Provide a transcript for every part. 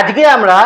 আজকে আমরা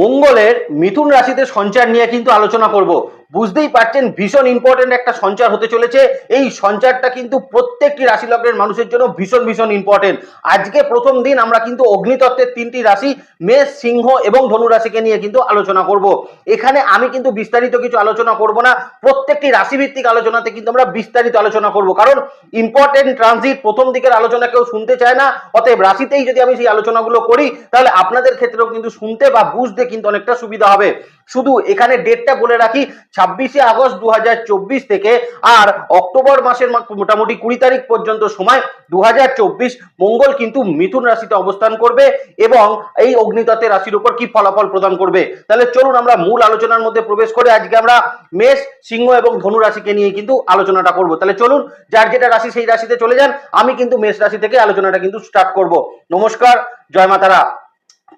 মঙ্গলের মিথুন রাশিতে সঞ্চার নিয়ে কিন্তু আলোচনা করব। বুঝতেই পারছেন ভীষণ ইম্পর্টেন্ট একটা সঞ্চার হতে চলেছে। এই সঞ্চারটা কিন্তু প্রত্যেকটি রাশি লগ্নের মানুষের জন্য ভীষণ ভীষণ ইম্পর্টেন্ট আজকে প্রথম দিন আমরা কিন্তু অগ্নিতত্ত্বের তিনটি রাশি, মেষ, সিংহ এবং ধনু রাশিকে নিয়ে কিন্তু আলোচনা করব। এখানে আমি কিন্তু বিস্তারিত কিছু আলোচনা করব না। প্রত্যেকটি রাশিভিত্তিক আলোচনাতে কিন্তু আমরা বিস্তারিত আলোচনা করব। কারণ ইম্পর্টেন্ট ট্রানজিট প্রথম দিকের আলোচনা কেউ শুনতে চায় না। অতএব রাশিতেই যদি আমি সেই আলোচনাগুলো করি, তাহলে আপনাদের ক্ষেত্রেও কিন্তু শুনতে বা বুঝতে কিন্তু অনেকটা সুবিধা হবে। শুধু এখানে ডেটটা বলে রাখি, ছাব্বিশে আগস্ট দু হাজার চব্বিশ থেকে আর অক্টোবর মাসের মোটামুটি কুড়ি তারিখ পর্যন্ত সময় দুহাজার চব্বিশ। মঙ্গল কিন্তু মিথুন রাশিতে অবস্থান করবে এবং এই অগ্নিতত্ত্বের রাশির উপর কি ফলাফল প্রদান করবে? তাহলে চলুন আমরা মূল আলোচনার মধ্যে প্রবেশ করে আজকে আমরা মেষ, সিংহ এবং ধনু রাশিকে নিয়ে কিন্তু আলোচনাটা করব। তাহলে চলুন, যার যেটা রাশি সেই রাশিতে চলে যান। আমি কিন্তু মেষ রাশি থেকে আলোচনাটা কিন্তু স্টার্ট করব। নমস্কার, জয় মাতারা।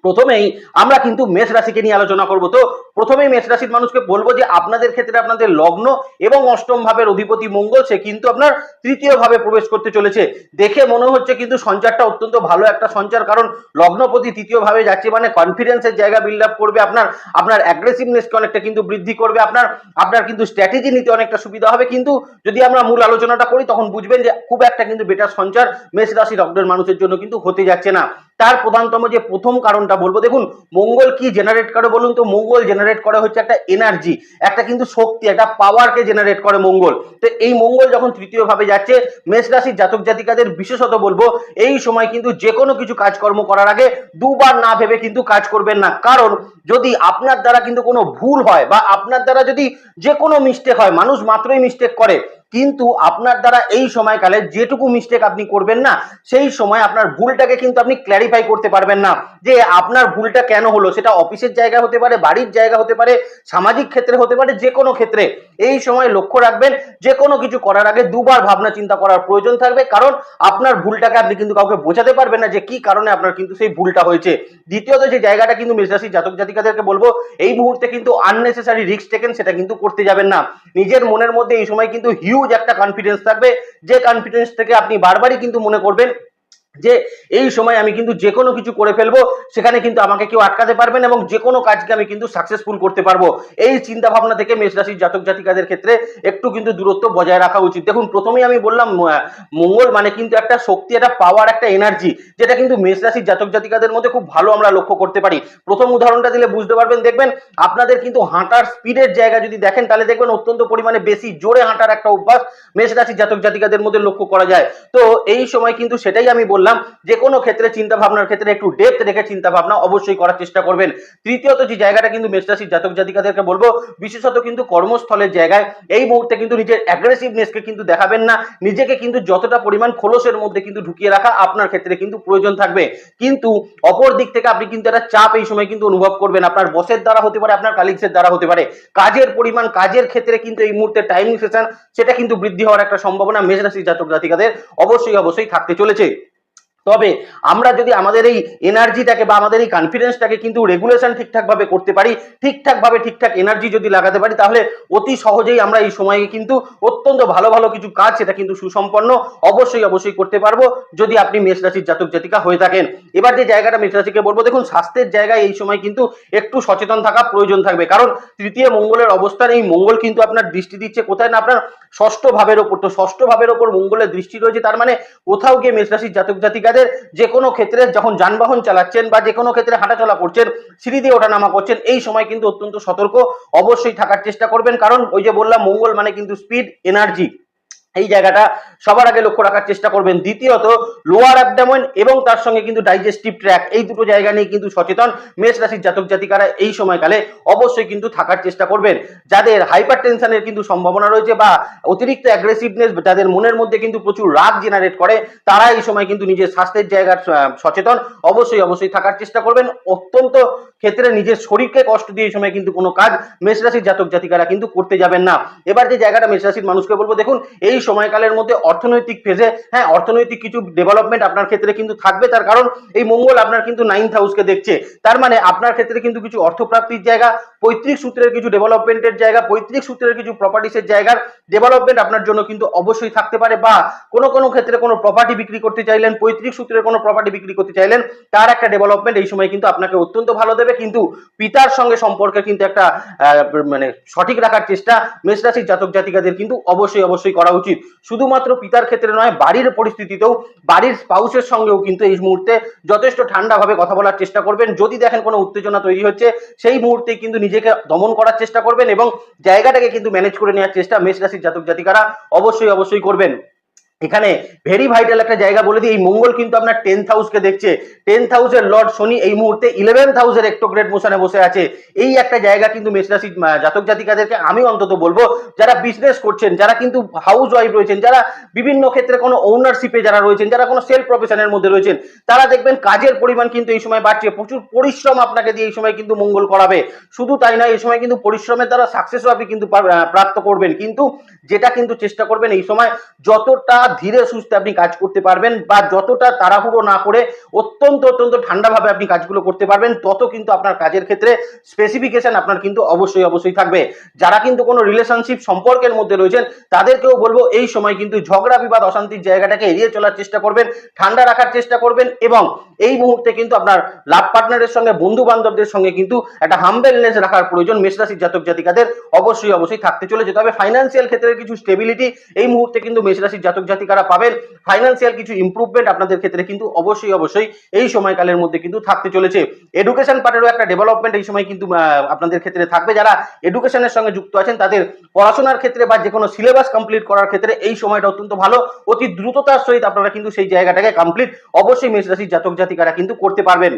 প্রথমেই আমরা কিন্তু মেষ রাশিকে নিয়ে আলোচনা করব। তো প্রথমেই মেষ রাশির মানুষকে বলব যে আপনাদের ক্ষেত্রে আপনাদের লগ্ন এবং অষ্টম ভাবের অধিপতি মঙ্গল, সে কিন্তু আপনার তৃতীয় ভাবে প্রবেশ করতে চলেছে। দেখে মনে হচ্ছে কিন্তু সঞ্চারটা অত্যন্ত ভালো একটা সঞ্চার, কারণ লগ্নপতি তৃতীয় ভাবে যাচ্ছে মানে কনফিডেন্সের জায়গা বিল্ড আপ করবে, আপনার আপনার অ্যাগ্রেসিভনেসকে অনেকটা কিন্তু বৃদ্ধি করবে, আপনার আপনার কিন্তু স্ট্র্যাটেজি নিতে অনেকটা সুবিধা হবে। কিন্তু যদি আমরা মূল আলোচনাটা করি, তখন বুঝবেন যে খুব একটা কিন্তু বেটার সঞ্চার মেষ রাশি লগ্নের মানুষের জন্য কিন্তু হতে যাচ্ছে না। তার প্রধানতম যে প্রথম কারণটা বলব, দেখুন, মঙ্গল কি জেনারেট করে বলুন তো? মঙ্গল জেনারেট করে হচ্ছে একটা এনার্জি একটা কিন্তু শক্তি, একটা পাওয়ারকে জেনারেট করে মঙ্গল। তো এই মঙ্গল যখন তৃতীয় ভাবে যাচ্ছে, মেষ রাশির জাতক জাতিকাদের বিশেষত বলব, এই সময় কিন্তু যে কোনো কিছু কাজকর্ম করার আগে দুবার না ভেবে কিন্তু কাজ করবেন না। কারণ যদি আপনার দ্বারা কিন্তু কোনো ভুল হয় বা আপনার দ্বারা যদি যে কোনো মিস্টেক হয়, মানুষ মাত্রই মিস্টেক করে কিন্তু আপনার দ্বারা এই সময়কালে যেটুকু মিস্টেক আপনি করবেন না, সেই সময় আপনার ভুলটাকে কিন্তু আপনি ক্ল্যারিফাই করতে পারবেন না। যে আপনার ভুলটা কেন হলো? সেটা অফিসের জায়গা হতে পারে, বাড়ির জায়গা হতে পারে, সামাজিক ক্ষেত্রে হতে পারে, যে কোনো ক্ষেত্রে। এই সময় লক্ষ্য রাখবেন, যে কোনো কিছু করার আগে দুবার ভাবনা চিন্তা করার প্রয়োজন থাকবে, কারণ আপনার ভুলটাকে আপনি কিন্তু কাউকে বোঝাতে পারবেন না যে কি কারণে আপনার কিন্তু সেই ভুলটা হয়েছে। দ্বিতীয়ত যে জায়গাটা কিন্তু মেষরাশি জাতক জাতিকাদেরকে বলব, এই মুহূর্তে কিন্তু আননেসেসারি রিস্ক টেকেন সেটা কিন্তু করতে যাবেন না। নিজের মনের মধ্যে এই সময় কিন্তু হিউজ একটা কনফিডেন্স থাকবে। যে কনফিডেন্স থেকে আপনি বারবারই কিন্তু মনে করবেন যে এই সময় আমি কিন্তু যে কোনো কিছু করে ফেলব, সেখানে কিন্তু আমাকে কেউ আটকাতে পারবেন এবং যে কোনো কাজকে আমি কিন্তু সাকসেসফুল করতে পারব। এই চিন্তা ভাবনা থেকে মেষ রাশির জাতক জাতিকাদের ক্ষেত্রে একটু কিন্তু দূরত্ব বজায় রাখা উচিত। দেখুন, প্রথমেই আমি বললাম মঙ্গল মানে কিন্তু একটা শক্তি, একটা পাওয়ার একটা এনার্জি যেটা কিন্তু মেষ রাশির জাতক জাতিকাদের মধ্যে খুব ভালো আমরা লক্ষ্য করতে পারি। প্রথম উদাহরণটা দিলে বুঝতে পারবেন, দেখবেন আপনাদের কিন্তু হাঁটার স্পিডের জায়গা যদি দেখেন, তাহলে দেখবেন অত্যন্ত পরিমাণে বেশি জোরে হাঁটার একটা অভ্যাস মেষ রাশির জাতক জাতিকাদের মধ্যে লক্ষ্য করা যায়। তো এই সময় কিন্তু সেটাই আমি বললাম যে কোনো ক্ষেত্রে চিন্তা ভাবনার ক্ষেত্রে একটু ডেপথ রেখে চিন্তা ভাবনা অবশ্যই করার চেষ্টা করবেন। তৃতীয়ত যে জায়গাটা কিন্তু মেষ রাশির জাতক জাতিকাদেরকে বলব, বিশেষত কিন্তু কর্মস্থলের জায়গায়, এই মুহূর্তে কিন্তু নিজের অ্যাগ্রেসিভনেসকে কিন্তু দেখাবেন না। নিজেকে কিন্তু যতটা পরিমাণ খোলসের মধ্যে কিন্তু ঢুকিয়ে রাখা আপনার ক্ষেত্রে কিন্তু প্রয়োজন থাকবে। কিন্তু অপর দিক থেকে আপনি কিন্তু একটা চাপ এই সময় কিন্তু অনুভব করবেন। আপনার বসের দ্বারা হতে পারে, আপনার কালিগসের দ্বারা হতে পারে। কাজের পরিমাণ, কাজের ক্ষেত্রে কিন্তু এই মুহূর্তে টাইমিং সেশন সেটা কিন্তু বৃদ্ধি হওয়ার একটা সম্ভাবনা মেষ রাশির জাতক জাতিকাদের অবশ্যই অবশ্যই থাকতে চলেছে। তবে আমরা যদি আমাদের এই এনার্জিটাকে বা আমাদের এই কনফিডেন্সটাকে কিন্তু রেগুলেশন ঠিকঠাকভাবে করতে পারি ঠিকঠাকভাবে ঠিকঠাক এনার্জি যদি লাগাতে পারি, তাহলে অতি সহজেই আমরা এই সময়ে কিন্তু অত্যন্ত ভালো ভালো কিছু কাজ সেটা কিন্তু সুসম্পন্ন অবশ্যই অবশ্যই করতে পারব যদি আপনি মেষ রাশির জাতক জাতিকা হয়ে থাকেন। এবার যে জায়গাটা মেষ রাশিকে বলব, দেখুন স্বাস্থ্যের জায়গায় এই সময় কিন্তু একটু সচেতন থাকা প্রয়োজন থাকবে। কারণ তৃতীয় মঙ্গলের অবস্থান এই মঙ্গল কিন্তু আপনার দৃষ্টি দিচ্ছে কোথায় না আপনার ষষ্ঠ ভাবের ওপর। তো ষষ্ঠ ভাবের ওপর মঙ্গলের দৃষ্টি রয়েছে, তার মানে কোথাও গিয়ে মেষ রাশির জাতক জাতিকাদের যে কোনো ক্ষেত্রে যখন যানবাহন চালাচ্ছেন বা যে কোনো ক্ষেত্রে হাঁটাচলা করছেন, সিঁড়ি দিয়ে ওঠানামা করছেন, এই সময় কিন্তু অত্যন্ত সতর্ক অবশ্যই থাকার চেষ্টা করবেন। কারণ ওই যে বললাম, মঙ্গল মানে কিন্তু স্পিড এনার্জি এই জায়গাটা সবার আগে লক্ষ্য রাখার চেষ্টা করবেন। দ্বিতীয়ত লোয়ার অ্যাবডামন এবং তার সঙ্গে কিন্তু ডাইজেস্টিভ ট্র্যাক এই দুটো জায়গা নিয়ে কিন্তু সচেতন মেষ রাশির জাতক জাতিকারা এই সময়কালে অবশ্যই কিন্তু থাকার চেষ্টা করবেন। যাদের হাইপার টেনশনের কিন্তু সম্ভাবনা রয়েছে বা অতিরিক্ত অ্যাগ্রেসিভনেস যাদের মনের মধ্যে কিন্তু প্রচুর রাগ জেনারেট করে, তারা এই সময় কিন্তু নিজের স্বাস্থ্যের জায়গার সচেতন অবশ্যই অবশ্যই থাকার চেষ্টা করবেন। অত্যন্ত ক্ষেত্রে নিজের শরীরকে কষ্ট দিয়ে এই সময় কিন্তু কোনো কাজ মেষ রাশির জাতক জাতিকারা কিন্তু করতে যাবেন না। এবার যে জায়গাটা মেষ রাশির মানুষকে বলব, দেখুন, এই সময়কালের মধ্যে অর্থনৈতিক ফেজে হ্যাঁ অর্থনৈতিক কিছু ডেভেলপমেন্ট আপনার ক্ষেত্রে কিন্তু থাকবে। তার কারণ এই মঙ্গল আপনার কিন্তু নাইন্থ হাউসকে দেখছে। তার মানে আপনার ক্ষেত্রে কিন্তু কিছু অর্থপ্রাপ্তির জায়গা, পৈতৃক সূত্রের কিছু ডেভেলপমেন্টের জায়গা, পৈতৃক সূত্রের কিছু প্রপার্টিসের জায়গার ডেভেলপমেন্ট আপনার জন্য কিন্তু অবশ্যই থাকতে পারে। বা কোনো কোনো ক্ষেত্রে কোনো প্রপার্টি বিক্রি করতে চাইলেন, পৈতৃক সূত্রের কোনো প্রপার্টি বিক্রি করতে চাইলেন, তার একটা ডেভেলপমেন্ট এই সময় কিন্তু আপনাকে অত্যন্ত ভালো দেবে। কিন্তু পিতার সঙ্গে সম্পর্কে কিন্তু একটা মানে সঠিক রাখার চেষ্টা মেষ রাশির জাতক জাতিকাদের কিন্তু অবশ্যই অবশ্যই করা উচিত। শুধুমাত্র পিতার ক্ষেত্রে নয়, বাড়ির পরিস্থিতিতেও, বাড়ির স্পাউসের সঙ্গেও কিন্তু এই মুহূর্তে যথেষ্ট ঠান্ডাভাবে কথা বলার চেষ্টা করবেন। যদি দেখেন কোনো উত্তেজনা তৈরি হচ্ছে, সেই মুহূর্তে কিন্তু নিজেকে দমন করার চেষ্টা করবেন এবং জায়গাটাকে কিন্তু ম্যানেজ করে নেওয়ার চেষ্টা মেষ রাশির জাতক জাতিকারা অবশ্যই অবশ্যই করবেন। এখানে ভেরি ভাইটাল একটা জায়গা বলে দিই। এই মঙ্গল কিন্তু আপনার টেন্থ হাউসকে দেখছে। টেন্থ হাউসের লর্ড শনি এই মুহূর্তে ইলেভেন্থ হাউসের একটোগ্রেড মোশনে বসে আছে। এই একটা জায়গা কিন্তু মেষরাশি জাতক জাতিকাদেরকে আমি অন্তত বলব, যারা বিজনেস করছেন, যারা কিন্তু হাউস ওয়াইফ রয়েছেন, যারা বিভিন্ন ক্ষেত্রে কোনো ওনারশিপে যারা রয়েছেন, যারা কোনো সেলফ প্রফেশনের মধ্যে রয়েছেন, তারা দেখবেন কাজের পরিমাণ কিন্তু এই সময় বাড়ছে। প্রচুর পরিশ্রম আপনাকে দিয়ে এই সময় কিন্তু মঙ্গল করাবে। শুধু তাই নয়, এই সময় কিন্তু পরিশ্রমের দ্বারা সাকসেসও আপনি কিন্তু প্রাপ্ত করবেন। কিন্তু যেটা কিন্তু চেষ্টা করবেন, এই সময় যতটা ধীরে সুস্থে আপনি কাজ করতে পারবেন বা যতটা তাড়াহুড়ো না করে অত্যন্ত অত্যন্ত ঠান্ডাভাবে আপনি কাজগুলো করতে পারবেন, তত কিন্তু আপনার কাজের ক্ষেত্রে স্পেসিফিকেশন আপনার কিন্তু অবশ্যই অবশ্যই থাকবে। যারা কিন্তু কোনো রিলেশনশিপ সম্পর্কের মধ্যে রয়েছেন, তাদেরকেও বলব এই সময় কিন্তু ঝগড়া, বিবাদ, অশান্তির জায়গাটাকে এড়িয়ে চলার চেষ্টা করবেন, ঠান্ডা রাখার চেষ্টা করবেন এবং এই মুহূর্তে কিন্তু আপনার লাভ পার্টনারের সঙ্গে বন্ধু বান্ধবদের সঙ্গে কিন্তু একটা হাম্বেলনেস রাখার প্রয়োজন মেষরাশির জাতক জাতিকাদের। অবশ্যই অবশ্যই থাকতে চলেছে। তবে ফাইন্যান্সিয়াল ক্ষেত্রে কিছু স্টেবিলিটি এই মুহূর্তে কিন্তু মেষরাশির জাতক জাতিকারা পাবেন। ফাইন্যান্সিয়াল কিছু ইমপ্রুভমেন্ট আপনাদের ক্ষেত্রে কিন্তু অবশ্যই অবশ্যই এই সময়কালের মধ্যে কিন্তু থাকতে চলেছে। এডুকেশন পার্টেরও একটা ডেভেলপমেন্ট এই সময় কিন্তু আপনাদের ক্ষেত্রে থাকবে। যারা এডুকেশনের সঙ্গে যুক্ত আছেন, তাদের পড়াশোনার ক্ষেত্রে বা যে কোনো সিলেবাস কমপ্লিট করার ক্ষেত্রে এই সময়টা অত্যন্ত ভালো। অতি দ্রুততার সহিত আপনারা কিন্তু সেই জায়গাটাকে কমপ্লিট অবশ্যই মেষরাশির জাতক জাতিকারা কিন্তু করতে পারবেন।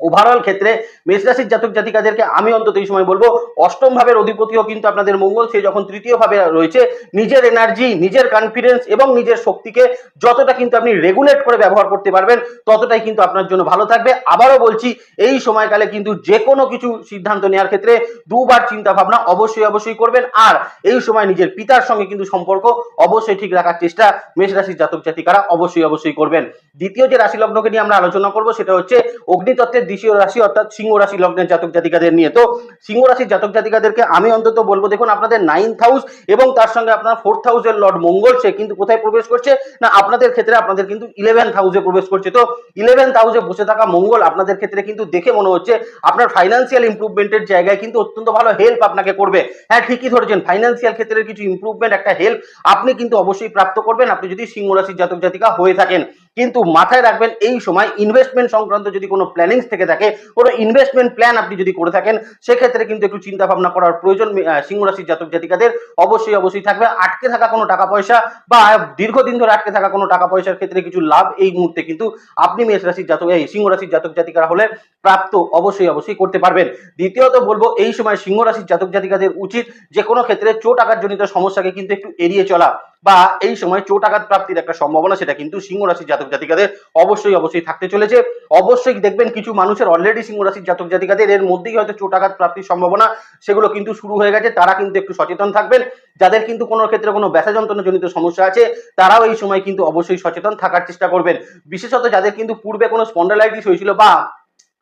ওভারঅল ক্ষেত্রে মেষরাশির জাতক জাতিকাদেরকে আমি অন্তত এই সময় বলব, অষ্টম ভাবের অধিপতিও কিন্তু আপনাদের মঙ্গল, সে যখন তৃতীয় ভাবে রয়েছে, নিজের এনার্জি নিজের কনফিডেন্স এবং নিজের শক্তিকে যতটা কিন্তু আপনি রেগুলেট করে ব্যবহার করতে পারবেন, ততটাই কিন্তু আপনার জন্য ভালো থাকবে। আবারও বলছি, এই সময়কালে কিন্তু যে কোনো কিছু সিদ্ধান্ত নেওয়ার ক্ষেত্রে দুবার চিন্তা ভাবনা অবশ্যই অবশ্যই করবেন। আর এই সময় নিজের পিতার সঙ্গে কিন্তু সম্পর্ক অবশ্যই ঠিক রাখার চেষ্টা মেষ রাশির জাতক জাতিকারা অবশ্যই অবশ্যই করবেন। দ্বিতীয় যে রাশি লগ্নকে নিয়ে আমরা আলোচনা করব, সেটা হচ্ছে অগ্নিতত্ত্বের দ্বিতীয় রাশি অর্থাৎ সিংহ রাশি লগ্নের জাতক জাতিকাদের নিয়ে। তো সিংহ রাশির জাতক জাতিকাদেরকে আমি অন্তত বলব, দেখুন আপনাদের নাইন্থ হাউস এবং তার সঙ্গে আপনার ফোর্থ হাউসের লর্ড মঙ্গল, সে কিন্তু কোথায় প্রবেশ করছে? না, আপনাদের ক্ষেত্রে আপনাদের কিন্তু ইলেভেন্থ হাউসে প্রবেশ করছে। তো ইলেভেন্থ হাউসে বসে থাকা মঙ্গল আপনাদের ক্ষেত্রে কিন্তু দেখে মনে হচ্ছে আপনার ফাইন্যান্সিয়াল ইমপ্রুভমেন্টের জায়গায় কিন্তু অত্যন্ত ভালো হেল্প আপনাকে করবে। হ্যাঁ ঠিকই ধরেছেন ফাইন্যান্সিয়াল ক্ষেত্রে কিছু ইম্প্রুভমেন্ট একটা হেল্প আপনি কিন্তু অবশ্যই প্রাপ্ত করবেন। আপনি যদি সিংহ রাশির জাতক জাতিকা হয়ে থাকেন কিন্তু মাথায় রাখবেন এই সময় ইনভেস্টমেন্ট সংক্রান্ত যদি কোনো প্ল্যানিংস থেকে থাকে কোনো ইনভেস্টমেন্ট প্ল্যান আপনি যদি করে থাকেন সেক্ষেত্রে কিন্তু একটু চিন্তা ভাবনা করার প্রয়োজন আহ, সিংহ রাশির জাতক জাতিকাদের। অবশ্যই অবশ্যই থাকবে। আটকে থাকা কোনো টাকা পয়সা বা দীর্ঘদিন ধরে আটকে থাকা কোনো টাকা পয়সার ক্ষেত্রে কিছু লাভ এই মুহূর্তে কিন্তু আপনি মেষ রাশির জাতক এই সিংহ রাশির জাতক জাতিকারা হলে প্রাপ্ত অবশ্যই অবশ্যই করতে পারবেন। দ্বিতীয়ত বলব এই সময় সিংহ রাশির জাতক জাতিকাদের উচিত যে কোনো ক্ষেত্রে চোট আঘাত জনিত সমস্যাকে কিন্তু একটু এড়িয়ে চলা। বা এই সময় চোট আঘাত প্রাপ্তির একটা সম্ভাবনা, সেটা কিন্তু সিংহ রাশির জাতক জাতিকাদের অবশ্যই অবশ্যই থাকতে চলেছে। অবশ্যই দেখবেন কিছু মানুষের অলরেডি সিংহ রাশির জাতক জাতিকাদের, এর মধ্যেই হয়তো চোট আঘাত প্রাপ্তির সম্ভাবনা, সেগুলো কিন্তু শুরু হয়ে গেছে। তারা কিন্তু একটু সচেতন থাকবেন। যাদের কিন্তু কোনো ক্ষেত্রে কোনো ব্যথা যন্ত্রণা জনিত সমস্যা আছে, তারাও এই সময় কিন্তু অবশ্যই সচেতন থাকার চেষ্টা করবেন। বিশেষত যাদের কিন্তু পূর্বে কোনো স্পন্ডালাইটিস হয়েছিল বা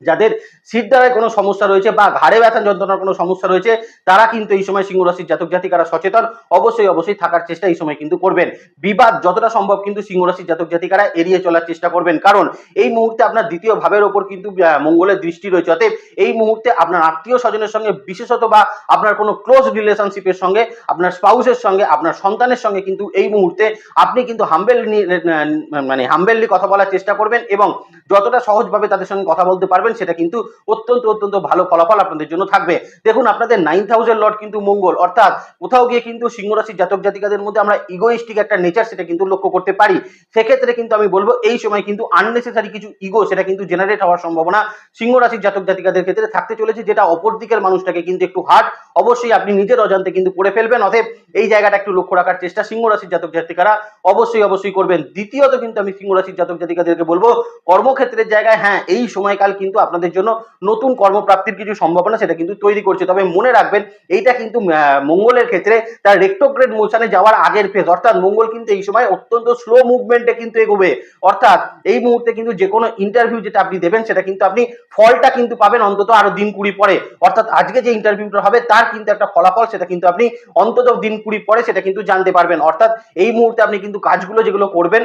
যাদের সিট দ্বারায় কোনো সমস্যা রয়েছে বা ঘাড়ে ব্যথা যন্ত্রণার কোনো সমস্যা রয়েছে, তারা কিন্তু এই সময় সিংহ রাশির জাতক জাতিকারা সচেতন, অবশ্যই অবশ্যই থাকার চেষ্টা এই সময় কিন্তু করবেন। বিবাদ যতটা সম্ভব কিন্তু সিংহ রাশির জাতক জাতিকারা এড়িয়ে চলার চেষ্টা করবেন। কারণ এই মুহূর্তে আপনার দ্বিতীয় ভাবের ওপর কিন্তু মঙ্গলের দৃষ্টি রয়েছে। অতএব এই মুহূর্তে আপনার আত্মীয় স্বজনের সঙ্গে, বিশেষত বা আপনার কোনো ক্লোজ রিলেশনশিপের সঙ্গে, আপনার স্পাউসের সঙ্গে, আপনার সন্তানের সঙ্গে কিন্তু এই মুহূর্তে আপনি কিন্তু হাম্বেল মানে হাম্বেললি কথা বলার চেষ্টা করবেন এবং যতটা সহজভাবে তাদের সঙ্গে কথা বলতে পারবেন সেটা কিন্তু অত্যন্ত অত্যন্ত ভালো ফলাফল আপনাদের জন্য থাকবে। দেখুন, আপনাদের নাইন্থ হাউসের লর্ড কিন্তু মঙ্গল। অর্থাৎ কোথাও গিয়ে কিন্তু সিংহ রাশির জাতক জাতিকাদের মধ্যে আমরা ইগোইস্টিক একটা নেচার সেটা কিন্তু লক্ষ্য করতে পারি। সেক্ষেত্রে কিন্তু আমি বলব, এই সময় কিন্তু আননেসেসারি কিছু ইগো সেটা কিন্তু জেনারেট হওয়ার সম্ভাবনা সিংহ রাশির জাতক জাতিকাদের ক্ষেত্রে থাকতে চলেছে, যেটা অপর দিকের মানুষটাকে কিন্তু একটু হার্ট অবশ্যই আপনি নিজের অজান্তে কিন্তু করে ফেলবেন, অতএব এই জায়গাটা একটু লক্ষ্য রাখার চেষ্টা সিংহ রাশির জাতক জাতিকারা অবশ্যই অবশ্যই করবেন। দ্বিতীয়ত কিন্তু আমি সিংহ রাশির জাতক জাতিকাদেরকে বলব, কর্মক্ষেত্রের জায়গায় হ্যাঁ এই সময়কাল কিন্তু আপনাদের জন্য নতুন কর্মপ্রাপ্তির কিছু সম্ভাবনা সেটা কিন্তু তৈরি করছে। তবে মনে রাখবেন, এইটা কিন্তু মঙ্গলের ক্ষেত্রে তার রেক্টোগ্রেড মোশনে যাওয়ার আগের ফেজ অর্থাৎ মঙ্গল কিন্তু এই সময় অত্যন্ত স্লো মুভমেন্টে কিন্তু এগোবে। অর্থাৎ এই মুহূর্তে কিন্তু যে কোনো ইন্টারভিউ যেটা আপনি দেবেন, সেটা কিন্তু আপনি ফলটা কিন্তু পাবেন অন্তত আরও দিন কুড়ি পরে। অর্থাৎ আজকে যে ইন্টারভিউটা হবে, তার কিন্তু একটা ফলাফল সেটা কিন্তু আপনি অন্তত দিন কুড়ি পরে সেটা কিন্তু জানতে পারবেন। অর্থাৎ এই মুহূর্তে আপনি কিন্তু কাজগুলো যেগুলো করবেন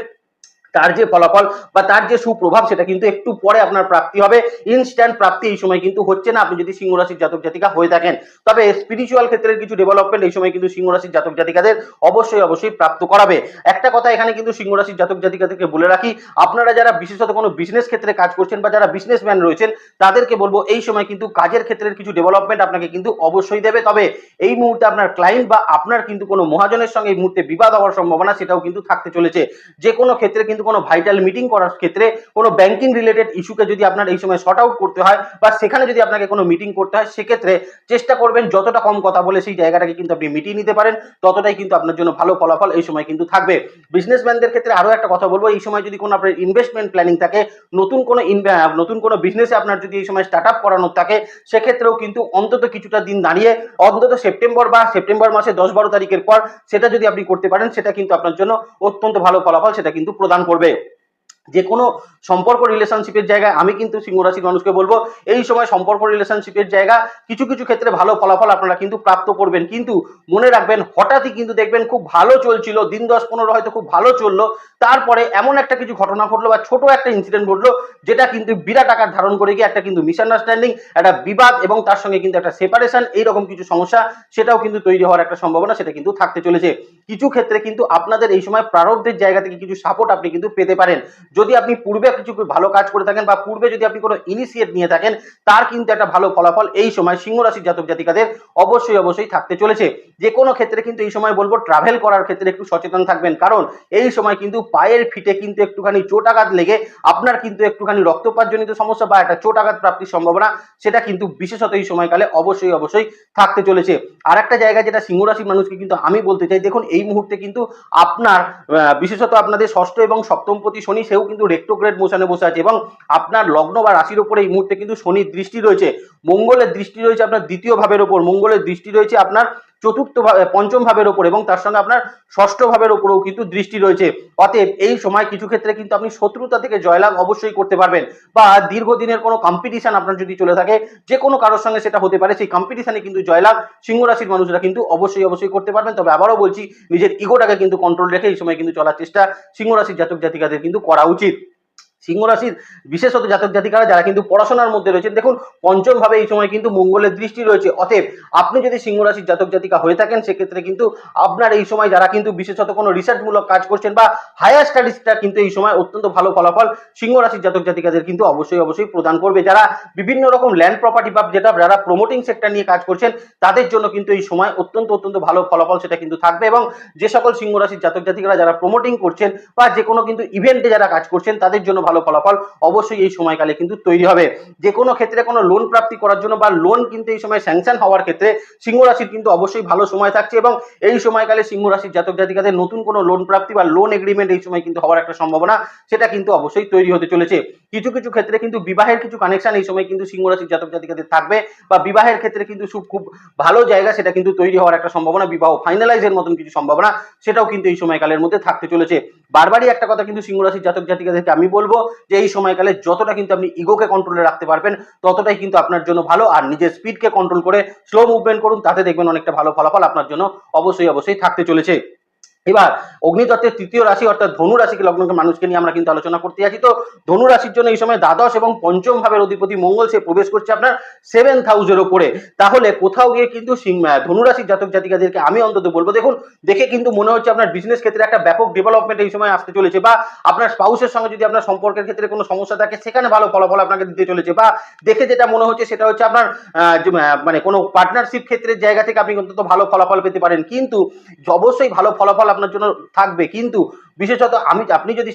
তার যে ফলাফল বা তার যে সুপ্রভাব সেটা কিন্তু একটু পরে আপনার প্রাপ্তি হবে। ইনস্ট্যান্ট প্রাপ্তি এই সময় কিন্তু হচ্ছে না। আপনি যদি সিংহ রাশির জাতক জাতিকা হয়ে থাকেন, তবে স্পিরিচুয়াল ক্ষেত্রের কিছু ডেভেলপমেন্ট এই সময় কিন্তু সিংহ রাশির জাতক জাতিকাদের অবশ্যই অবশ্যই প্রাপ্ত করাবে। একটা কথা এখানে কিন্তু সিংহ রাশির জাতক জাতিকাদেরকে বলে রাখি, আপনারা যারা বিশেষত কোনো বিজনেস ক্ষেত্রে কাজ করছেন বা যারা বিজনেসম্যান রয়েছেন, তাদেরকে বলব এই সময় কিন্তু কাজের ক্ষেত্রের কিছু ডেভেলপমেন্ট আপনাকে কিন্তু অবশ্যই দেবে। তবে এই মুহূর্তে আপনার ক্লায়েন্ট বা আপনার কিন্তু কোনো মহাজনের সঙ্গে এই মুহূর্তে বিবাদ হওয়ার সম্ভাবনা সেটাও কিন্তু থাকতে চলেছে। যে কোনো ক্ষেত্রে কিন্তু কোনো ভাইটাল মিটিং করার ক্ষেত্রে কোনো ব্যাংকিং রিলেটেড ইস্যুকে যদি আপনার এই সময় শর্ট আউট করতে হয় বা সেখানে যদি আপনাকে কোনো মিটিং করতে হয়, সেক্ষেত্রে চেষ্টা করবেন যতটা কম কথা বলে সেই জায়গাটাকে কিন্তু আপনি মিটিয়ে নিতে পারেন। ততটাই কিন্তু আপনার জন্য ভালো ফলাফল এই সময় কিন্তু থাকবে। বিজনেসম্যানদের ক্ষেত্রে আরও একটা কথা বলব, এই সময় যদি কোনো আপনার ইনভেস্টমেন্ট প্ল্যানিং থাকে, নতুন কোনো নতুন কোনো বিজনেসে আপনার যদি এই সময় স্টার্ট আপ করানোর থাকে, সেক্ষেত্রেও কিন্তু অন্তত কিছুটা দিন দাঁড়িয়ে, অন্তত সেপ্টেম্বর বা সেপ্টেম্বর মাসে দশ বারো তারিখের পর সেটা যদি আপনি করতে পারেন, সেটা কিন্তু আপনার জন্য অত্যন্ত ভালো ফলাফল, সেটা কিন্তু প্রদান করবে যে কোনো সম্পর্ক রিলেশনশিপের জায়গায়, আমি কিন্তু সিংহ রাশির মানুষকে বলব, এই সময় সম্পর্ক রিলেশনশিপের জায়গা কিছু কিছু ক্ষেত্রে ভালো ফলাফল আপনারা কিন্তু প্রাপ্ত করবেন। কিন্তু মনে রাখবেন, হঠাৎই কিন্তু দেখবেন খুব ভালো চলছিল, দিন দশ পনেরো হয়তো খুব ভালো চলল, তারপরে এমন একটা কিছু ঘটনা ঘটলো বা ছোট একটা ইনসিডেন্ট ঘটলো, যেটা কিন্তু বিরাট আকার ধারণ করে গিয়ে একটা কিন্তু মিসআন্ডারস্ট্যান্ডিং একটা বিবাদ এবং তার সঙ্গে কিন্তু একটা সেপারেশন এইরকম কিছু সমস্যা সেটাও কিন্তু তৈরি হওয়ার একটা সম্ভাবনা সেটা কিন্তু থাকতে চলেছে। কিছু ক্ষেত্রে কিন্তু আপনাদের এই সময় প্রারব্ধের জায়গা থেকে কিছু সাপোর্ট আপনি কিন্তু পেতে পারেন। যদি আপনি পূর্বে কিছু ভালো কাজ করে থাকেন বা পূর্বে যদি আপনি কোনো ইনিশিয়েট নিয়ে থাকেন, তার কিন্তু একটা ভালো ফলাফল এই সময় সিংহ রাশির জাতক জাতিকাদের অবশ্যই অবশ্যই থাকতে চলেছে। যে কোনো ক্ষেত্রে কিন্তু এই সময় বলব ট্রাভেল করার ক্ষেত্রে একটু সচেতন থাকবেন। কারণ এই সময় কিন্তু পায়ের ফিটে কিন্তু একটুখানি চোট আঘাত লেগে আপনার কিন্তু একটুখানি রক্তপাতজনিত সমস্যা বা একটা চোট আঘাত প্রাপ্তির সম্ভাবনা, সেটা কিন্তু বিশেষত এই সময়কালে অবশ্যই অবশ্যই থাকতে চলেছে। আর একটা জায়গা যেটা সিংহ রাশির মানুষকে কিন্তু আমি বলতে চাই, দেখুন এই মুহূর্তে কিন্তু আপনার বিশেষত আপনাদের ষষ্ঠ এবং সপ্তমপতি শনি সেও কিন্তু রেক্টোগ্রেড মোশনে বসে আছে এবং আপনার লগ্ন বা রাশির উপরে এই মুহূর্তে কিন্তু শনির দৃষ্টি রয়েছে। মঙ্গলের দৃষ্টি রয়েছে আপনার দ্বিতীয় ভাবের ওপর মঙ্গলের দৃষ্টি রয়েছে আপনার চতুর্থ ভাবে পঞ্চম ভাবের ওপর এবং তার সঙ্গে আপনার ষষ্ঠ ভাবের ওপরেও কিন্তু দৃষ্টি রয়েছে। অতএব এই সময় কিছু ক্ষেত্রে কিন্তু আপনি শত্রুতা থেকে জয়লাভ অবশ্যই করতে পারবেন বা দীর্ঘদিনের কোনো কম্পিটিশন আপনার যদি চলে থাকে, যে কোনো কারোর সঙ্গে সেটা হতে পারে, সেই কম্পিটিশনে কিন্তু জয়লাভ সিংহ রাশির মানুষরা কিন্তু অবশ্যই অবশ্যই করতে পারবেন। তবে আবারও বলছি, নিজের ইগোটাকে কিন্তু কন্ট্রোল রেখে এই সময় কিন্তু চলার চেষ্টা সিংহ রাশির জাতক জাতিকাদের কিন্তু করা উচিত। সিংহ রাশির বিশেষত জাতক জাতিকারা যারা কিন্তু পড়াশোনার মধ্যে রয়েছেন, দেখুন পঞ্চম ভাবে এই সময় কিন্তু মঙ্গলের দৃষ্টি রয়েছে। অতএব আপনি যদি সিংহ রাশির জাতক জাতিকা হয়ে থাকেন, সেক্ষেত্রে কিন্তু আপনার এই সময় যারা কিন্তু বিশেষত কোনো রিসার্চমূলক কাজ করছেন বা হায়ার স্টাডিজটা কিন্তু এই সময় অত্যন্ত ভালো ফলাফল সিংহ রাশির জাতক জাতিকাদের কিন্তু অবশ্যই অবশ্যই প্রদান করবে। যারা বিভিন্ন রকম ল্যান্ড প্রপার্টি বা যেটা যারা প্রমোটিং সেক্টর নিয়ে কাজ করছেন, তাদের জন্য কিন্তু এই সময় অত্যন্ত অত্যন্ত ভালো ফলাফল সেটা কিন্তু থাকবে এবং যে সকল সিংহ রাশির জাতক জাতিকারা যারা প্রমোটিং করছেন বা যে কোনো কিন্তু ইভেন্টে যারা কাজ করছেন, তাদের জন্য ভালো ফলাফল অবশ্যই এই সময়কালে কিন্তু তৈরি হবে। যে কোনো ক্ষেত্রে কোনো লোন প্রাপ্তি করার জন্য বা লোন কিন্তু এই সময় স্যাংশন হওয়ার ক্ষেত্রে সিংহ রাশির কিন্তু অবশ্যই ভালো সময় থাকছে এবং এই সময়কালে সিংহ রাশির জাতক জাতিকাদের নতুন কোনো লোন প্রাপ্তি বা লোন এগ্রিমেন্ট এই সময় কিন্তু হওয়ার একটা সম্ভাবনা, সেটা কিন্তু অবশ্যই তৈরি হতে চলেছে। কিছু কিছু ক্ষেত্রে কিন্তু বিবাহের কিছু কানেকশন এই সময় কিন্তু সিংহ রাশির জাতক জাতিকাদের থাকবে বা বিবাহের ক্ষেত্রে কিন্তু খুব খুব ভালো জায়গা সেটা কিন্তু তৈরি হওয়ার একটা সম্ভাবনা, বিবাহ ফাইনালাইজের মতন কিছু সম্ভাবনা, সেটাও কিন্তু এই সময়কালের মধ্যে থাকতে চলেছে। বারবারই একটা কথা কিন্তু সিংহ রাশির জাতক জাতিকাদেরকে আমি বলব যে এই সময়কালে যতটা কিন্তু আপনি ইগোকে কন্ট্রোলে রাখতে পারবেন, ততটাই কিন্তু আপনার জন্য ভালো। আর নিজের স্পিডকে কন্ট্রোল করে স্লো মুভমেন্ট করুন, তাতে দেখবেন অনেকটা ভালো ফলাফল আপনার জন্য অবশ্যই অবশ্যই থাকতে চলেছে। এবার অগ্নিতত্ত্বের তৃতীয় রাশি অর্থাৎ ধনু রাশিকে লগ্নকে মানুষকে নিয়ে আমরা কিন্তু আলোচনা করতে যাচ্ছি। তো ধনু রাশির জন্য এই সময় দ্বাদশ এবং পঞ্চম ভাবের অধিপতি মঙ্গল সে প্রবেশ করছে আপনার সেভেন্থ হাউসের ওপরে। তাহলে কোথাও গিয়ে কিন্তু ধনু রাশির জাতক জাতিকাদেরকে আমি অন্তত বলব, দেখুন, দেখে কিন্তু মনে হচ্ছে আপনার বিজনেস ক্ষেত্রে একটা ব্যাপক ডেভেলপমেন্ট এই সময় আসতে চলেছে বা আপনার স্পাউসের সঙ্গে যদি আপনার সম্পর্কের ক্ষেত্রে কোনো সমস্যা থাকে, সেখানে ভালো ফলাফল আপনাকে দিতে চলেছে বা দেখে যেটা মনে হচ্ছে সেটা হচ্ছে আপনার মানে কোনো পার্টনারশিপ ক্ষেত্রের জায়গা থেকে আপনি অন্তত ভালো ফলাফল পেতে পারেন। কিন্তু অবশ্যই ভালো ফলাফল আপনার জন্য থাকবে। কিন্তু বিশেষত আমি, আপনি যদি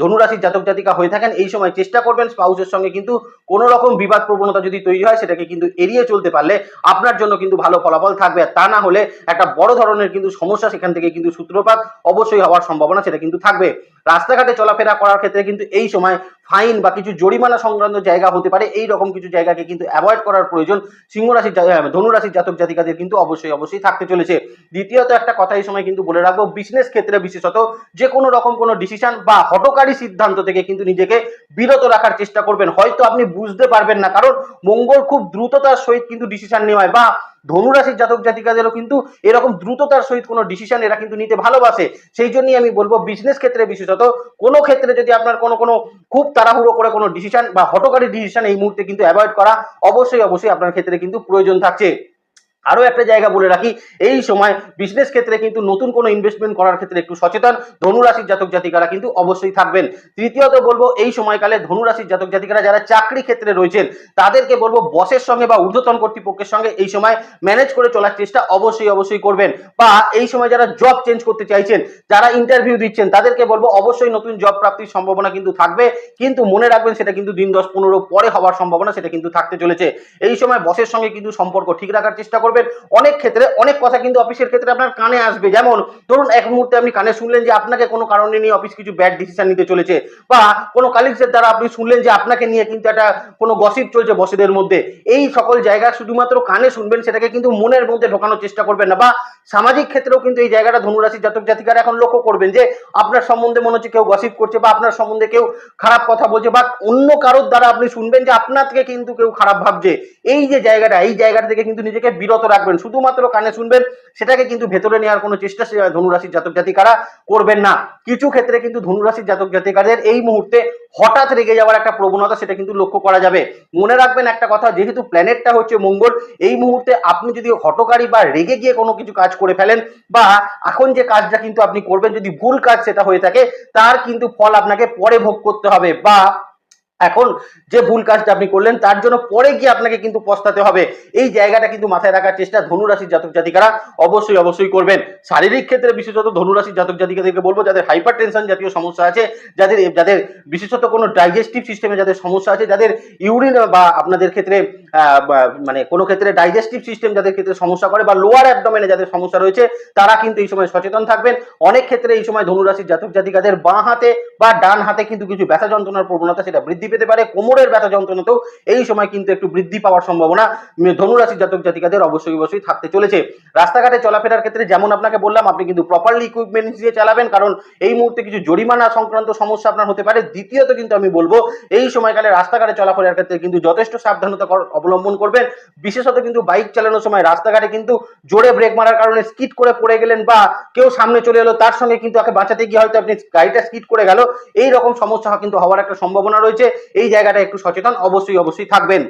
ধনুরাশির জাতক জাতিকা হয়ে থাকেন, এই সময় চেষ্টা করবেন স্পাউসের সঙ্গে কিন্তু কোনো রকম বিবাদ প্রবণতা যদি তৈরি হয়, সেটাকে কিন্তু এড়িয়ে চলতে পারলে আপনার জন্য কিন্তু ভালো ফলাফল থাকবে। তা না হলে একটা বড় ধরনের কিন্তু সমস্যা সেখান থেকে কিন্তু সূত্রপাত অবশ্যই হওয়ার সম্ভাবনা সেটা কিন্তু থাকবে। রাস্তাঘাটে চলাফেরা করার ক্ষেত্রে কিন্তু এই সময় ফাইন বা কিছু জরিমানা সংক্রান্ত জায়গা হতে পারে। এই রকম কিছু জায়গাকে কিন্তু অ্যাভয়েড করার প্রয়োজন সিংহ রাশির ধনুরাশির জাতক জাতিকাদের কিন্তু অবশ্যই অবশ্যই থাকতে চলেছে। দ্বিতীয়ত একটা কথা এই সময় কিন্তু বলে রাখব, বিজনেস ক্ষেত্রে বিশেষত যে কোনো রকম কোনো ডিসিশন বা হটকারী সিদ্ধান্ত থেকে কিন্তু নিজেকে বিরত রাখার চেষ্টা করবেন। হয়তো আপনি বুঝতে পারবেন না, কারণ মঙ্গল খুব দ্রুততার সহিত কিন্তু ডিসিশন নেওয়ায় বা ধনুরাশির জাতক জাতিকাদেরও কিন্তু এরকম দ্রুততার সহিত কোনো ডিসিশন এরা কিন্তু নিতে ভালোবাসে। সেই জন্যই আমি বলব বিজনেস ক্ষেত্রে বিশেষত কোনো ক্ষেত্রে যদি আপনার কোনো কোনো খুব তাড়াহুড়ো করে কোনো ডিসিশন বা হটকারী ডিসিশন এই মুহূর্তে কিন্তু অ্যাভয়েড করা অবশ্যই অবশ্যই আপনার ক্ষেত্রে কিন্তু প্রয়োজন থাকছে। আরও একটা জায়গা বলে রাখি, এই সময় বিজনেস ক্ষেত্রে কিন্তু নতুন কোনো ইনভেস্টমেন্ট করার ক্ষেত্রে একটু সচেতন। ধনুরাশির জাতক জাতিকারা কিন্তু অবশ্যই থাকবেন। তৃতীয়ত বলব, এই সময়কালে ধনুরাশির জাতক জাতিকারা যারা চাকরি ক্ষেত্রে রয়েছেন, তাদেরকে বলব, বসের সঙ্গে বা ঊর্ধ্বতন কর্তৃপক্ষের সঙ্গে এই সময় ম্যানেজ করে চলার চেষ্টা অবশ্যই অবশ্যই করবেন। বা এই সময় যারা জব চেঞ্জ করতে চাইছেন, যারা ইন্টারভিউ দিচ্ছেন, তাদেরকে বলব, অবশ্যই নতুন জব প্রাপ্তির সম্ভাবনা কিন্তু থাকবে। কিন্তু মনে রাখবেন, সেটা কিন্তু দিন দশ পনেরো পরে হওয়ার সম্ভাবনা সেটা কিন্তু থাকতে চলেছে। এই সময় বসের সঙ্গে কিন্তু সম্পর্ক ঠিক রাখার চেষ্টা অনেক ক্ষেত্রে, অনেক কথা কিন্তু অফিসের ক্ষেত্রে আপনার কানে আসবে। যেমন, ধরুন এক মুহূর্তে আপনি কানে শুনলেন যে আপনাকে কোনো কারণে নিয়ে অফিস কিছু ব্যাড ডিসিশন নিতে চলেছে বা কোনো কালিগসের দ্বারা আপনি শুনলেন যে আপনাকে নিয়ে কিন্তু একটা কোনো গসিপ চলছে বসেদের মধ্যে। এই সকল জায়গা শুধুমাত্র কানে শুনবেন, সেটাকে কিন্তু মনের মধ্যে ঢোকানোর চেষ্টা করবেন না বা সামাজিক ক্ষেত্রেও কিন্তু এই জায়গাটা ধনুরাশির জাতক জাতিকারা এখন লক্ষ্য করবেন যে আপনার সম্বন্ধে মনে হচ্ছে কেউ গসিপ করছে বা আপনার সম্বন্ধে কেউ খারাপ কথা বলছে বা অন্য কারোর দ্বারা আপনি শুনবেন যে আপনার থেকে কিন্তু কেউ খারাপ ভাবছে। এই যে জায়গাটা, এই জায়গাটা থেকে কিন্তু নিজেকে বিরত রাখবেন। শুধুমাত্র কানে শুনবেন, সেটাকে কিন্তু ভেতরে নেওয়ার কোনো চেষ্টা ধনুরাশির জাতক জাতিকারা করবেন না। কিছু ক্ষেত্রে কিন্তু ধনুরাশির জাতক জাতিকাদের এই মুহূর্তে হঠাৎ রেগে যাওয়ার একটা প্রবণতা সেটা কিন্তু লক্ষ্য করা যাবে। মনে রাখবেন একটা কথা, যেহেতু প্ল্যানেটটা হচ্ছে মঙ্গল, এই মুহূর্তে আপনি যদি হটকারী বা রেগে গিয়ে কোনো কিছু কাজ করে ফেলেন বা এখন যে কাজটা কিন্তু আপনি করবেন, যদি ভুল কাজ সেটা হয়ে থাকে, তার কিন্তু ফল আপনাকে পরে ভোগ করতে হবে বা এখন যে ভুল কাজটা আপনি করলেন, তার জন্য পরে গিয়ে আপনাকে কিন্তু পস্তাতে হবে। এই জায়গাটা কিন্তু মাথায় রাখার চেষ্টা ধনুরাশির জাতক জাতিকারা অবশ্যই অবশ্যই করবেন। শারীরিক ক্ষেত্রে বিশেষত ধনুরাশির জাতক জাতিকাদেরকে বলব, যাদের হাইপার টেনশন জাতীয় সমস্যা আছে, যাদের যাদের বিশেষত কোনো ডাইজেস্টিভ সিস্টেমে যাদের সমস্যা আছে, যাদের ইউরিন বা আপনাদের ক্ষেত্রে মানে কোনো ক্ষেত্রে ডাইজেস্টিভ সিস্টেম যাদের ক্ষেত্রে সমস্যা করে বা লোয়ার অ্যাবডোমেনে যাদের সমস্যা রয়েছে, তারা কিন্তু এই সময় সচেতন থাকবেন। অনেক ক্ষেত্রে এই সময় ধনুরাশির জাতক জাতিকাদের বাঁ হাতে বা ডান হাতে কিন্তু কিছু ব্যথা যন্ত্রণার প্রবণতা সেটা বৃদ্ধি পেতে পারে কোমরের ব্যথা যন্ত্রণাতেও এই সময় কিন্তু একটু বৃদ্ধি পাওয়ার সম্ভাবনা। উম, ধনুরাশির জাতক জাতিকাদের অবশ্যই অবশ্যই থাকতে চলেছে। রাস্তাঘাটে চলাফেরার ক্ষেত্রে যেমন আপনাকে বললাম আপনি কিন্তু প্রপারলি ইকুইপমেন্ট দিয়ে চালাবেন কারণ এই মুহূর্তে কিছু জরিমানা সংক্রান্ত সমস্যা আপনার হতে পারে। দ্বিতীয়ত কিন্তু আমি বলব এই সময়কালে রাস্তাঘাটে চলাফেরার ক্ষেত্রে কিন্তু যথেষ্ট সাবধানতা অবলম্বন করবেন। বিশেষত কিন্তু বাইক চালানোর সময় রাস্তাঘাটে কিন্তু জোরে ব্রেক মারার কারণে স্কিড করে পড়ে গেলেন বা কেউ সামনে চলে এলো তার সঙ্গে কিন্তু তাকে বাঁচাতে গিয়ে হয়তো আপনি গাড়িটা স্কিড করে গেল। এই রকম সমস্যা কিন্তু হওয়ার একটা সম্ভাবনা রয়েছে। এই জায়গাটা একটু সচেতন অবশ্যই অবশ্যই থাকবেন।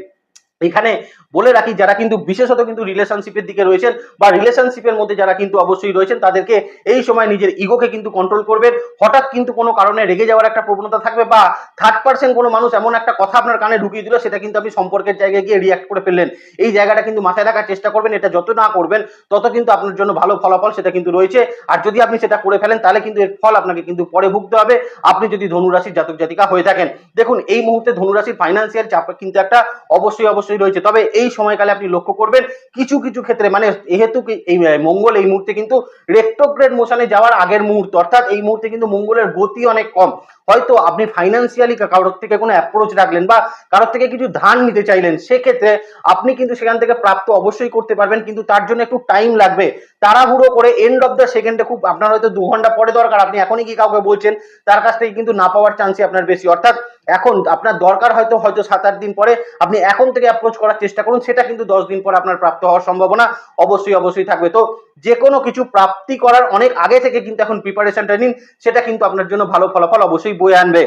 এখানে বলে রাখি, যারা কিন্তু বিশেষত কিন্তু রিলেশনশিপের দিকে রয়েছেন বা রিলেশনশিপের মধ্যে যারা কিন্তু অবশ্যই রয়েছেন, তাদেরকে এই সময় নিজের ইগোকে কিন্তু কন্ট্রোল করবেন। হঠাৎ কিন্তু কোনো কারণে রেগে যাওয়ার একটা প্রবণতা থাকবে বা থার্ড পার্সেন্ট কোনো মানুষ এমন একটা কথা আপনার কানে ঢুকিয়ে দিল, সেটা কিন্তু আপনি সম্পর্কের জায়গায় গিয়ে রিয়াক্ট করে ফেললেন। এই জায়গাটা কিন্তু মাথায় রাখার চেষ্টা করবেন, এটা যত না করবেন, তত কিন্তু আপনার জন্য ভালো ফলাফল সেটা কিন্তু রয়েছে। আর যদি আপনি সেটা করে ফেলেন, তাহলে কিন্তু এর ফল আপনাকে কিন্তু পরে ভুগতে হবে। আপনি যদি ধনুরাশির জাতক জাতিকা হয়ে থাকেন, দেখুন এই মুহূর্তে ধনুরাশির ফাইন্যান্সিয়াল চাপ কিন্তু একটা অবশ্যই অবশ্যই রয়েছে। তবে এই সময়কালে আপনি লক্ষ্য করবেন, কিছু কিছু ক্ষেত্রে মানে যেহেতু এই মঙ্গল এই মুহূর্তে কিন্তু রেক্টোগ্রেড মোশনে যাওয়ার আগের মুহূর্ত, অর্থাৎ এই মুহূর্তে কিন্তু মঙ্গলের গতি অনেক কম। হয়তো আপনি ফাইন্যান্সিয়ালি কারোর থেকে কোনো অ্যাপ্রোচ রাখলেন বা কারোর থেকে কিছু ধার নিতে চাইলেন, সেক্ষেত্রে আপনি কিন্তু সেখান থেকে প্রাপ্ত অবশ্যই করতে পারবেন, কিন্তু তার জন্য একটু টাইম লাগবে। তাড়াহুড়ো করে এন্ড অফ দ্য সেকেন্ডে খুব আপনার হয়তো দু ঘণ্টা পরে দরকার, আপনি এখনই কি কাউকে বলছেন, তার কাছ থেকে কিন্তু না পাওয়ার চান্সই আপনার বেশি। অর্থাৎ এখন আপনার দরকার হয়তো হয়তো সাত আট দিন পরে আপনি এখন থেকে অ্যাপ্রোচ করার চেষ্টা করুন, সেটা কিন্তু দশ দিন পরে আপনার প্রাপ্ত হওয়ার সম্ভাবনা অবশ্যই অবশ্যই থাকবে। তো যে কোনো কিছু প্রাপ্তি করার অনেক আগে থেকে কিন্তু এখন প্রিপারেশনটা নিন, সেটা কিন্তু আপনার জন্য ভালো ফলাফল অবশ্যই বয়ে আনবে।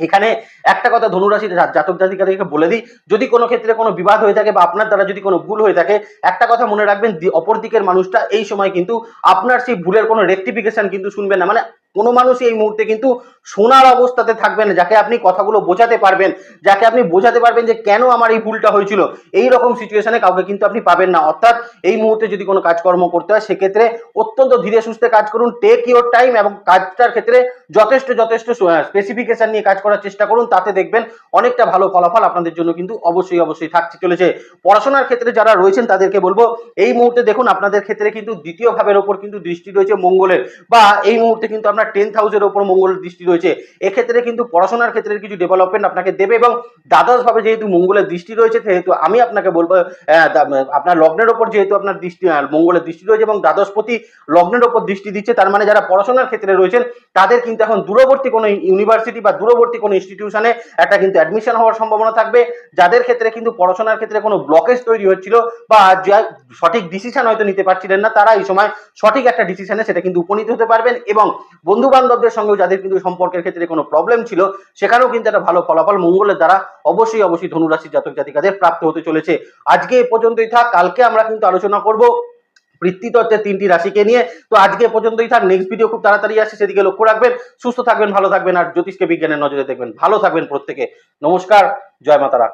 এখানে একটা কথা ধনুরাশি জাতক জাতক জাতিকাদেরকে বলে দিই, যদি কোনো ক্ষেত্রে কোনো বিবাদ হয়ে থাকে বা আপনার দ্বারা যদি কোনো ভুল হয়ে থাকে, একটা কথা মনে রাখবেন অপর দিকের মানুষটা এই সময় কিন্তু আপনার সেই ভুলের কোনো রেকটিফিকেশন কিন্তু শুনবে না। মানে কোনো মানুষই এই মুহূর্তে কিন্তু শোনার অবস্থাতে থাকবেন, যাকে আপনি কথাগুলো বোঝাতে পারবেন, যাকে আপনি বোঝাতে পারবেন যে কেন আমার এই ভুলটা হয়েছিল। এই রকম সিচুয়েশনে কাউকে কিন্তু আপনি পাবেন না। অর্থাৎ এই মুহূর্তে যদি কোনো কাজকর্ম করতে হয়, সেক্ষেত্রে অত্যন্ত ধীরে সুস্থে কাজ করুন টেক ইওর টাইম এবং কাজটার ক্ষেত্রে যথেষ্ট যথেষ্ট স্পেসিফিকেশন নিয়ে কাজ করার চেষ্টা করুন। তাতে দেখবেন অনেকটা ভালো ফলাফল আপনাদের জন্য কিন্তু অবশ্যই অবশ্যই থাকতে চলেছে। পড়াশোনার ক্ষেত্রে যারা রয়েছেন, তাদেরকে বলব, এই মুহূর্তে দেখুন, আপনাদের ক্ষেত্রে কিন্তু দ্বিতীয় ভাবের ওপর কিন্তু দৃষ্টি রয়েছে মঙ্গলের। বা এই মুহূর্তে কিন্তু আপনার টেন্থ হাউসের ওপর মঙ্গলের দৃষ্টি রয়েছে, এক্ষেত্রে কিন্তু পড়াশোনার ক্ষেত্রে কিছু ডেভেলপমেন্ট আপনাকে দেবে এবং দ্বাদশ ভাবে যেহেতু মঙ্গলের দৃষ্টি রয়েছে, সেহেতু আমি আপনাকে বলব আপনার লগ্নের ওপর যেহেতু আপনার দৃষ্টি মঙ্গলের দৃষ্টি রয়েছে এবং দ্বাদশপতি লগ্নের ওপর দৃষ্টি দিচ্ছে, তার মানে যারা পড়াশোনার ক্ষেত্রে রয়েছেন, তাদের কিন্তু এখন দূরবর্তী কোনো ইউনিভার্সিটি বা দূরবর্তী কোনো ইনস্টিটিউশনে একটা কিন্তু অ্যাডমিশন হওয়ার সম্ভাবনা থাকবে, যাদের ক্ষেত্রে কিন্তু পড়াশোনার ক্ষেত্রে কোনো ব্লকেজ তৈরি হচ্ছিল বা সঠিক ডিসিশন হয়তো নিতে পারছিলেন না, তারা এই সময় সঠিক একটা ডিসিশনে সেটা কিন্তু উপনীত হতে পারবেন এবং বন্ধু বান্ধবদের সঙ্গেও যাদের কিন্তু সম্পর্কের ক্ষেত্রে কোনো প্রবলেম ছিল, সেখানেও কিন্তু একটা ভালো ফলাফল মঙ্গলের দ্বারা অবশ্যই অবশ্যই ধনুরাশির জাতক জাতিকাদের প্রাপ্ত হতে চলেছে। আজকে এ পর্যন্তই থাক, কালকে আমরা কিন্তু আলোচনা করব বৃত্তিতত্ত্বের তিনটি রাশিকে নিয়ে। তো আজকে পর্যন্তই থাক নেক্সট ভিডিও খুব তাড়াতাড়ি আসছে, সেদিকে লক্ষ্য রাখবেন, সুস্থ থাকবেন, ভালো থাকবেন, আর জ্যোতিষকে বিজ্ঞানের নজরে দেখবেন। ভালো থাকবেন প্রত্যেকে। নমস্কার, জয় মাতারা।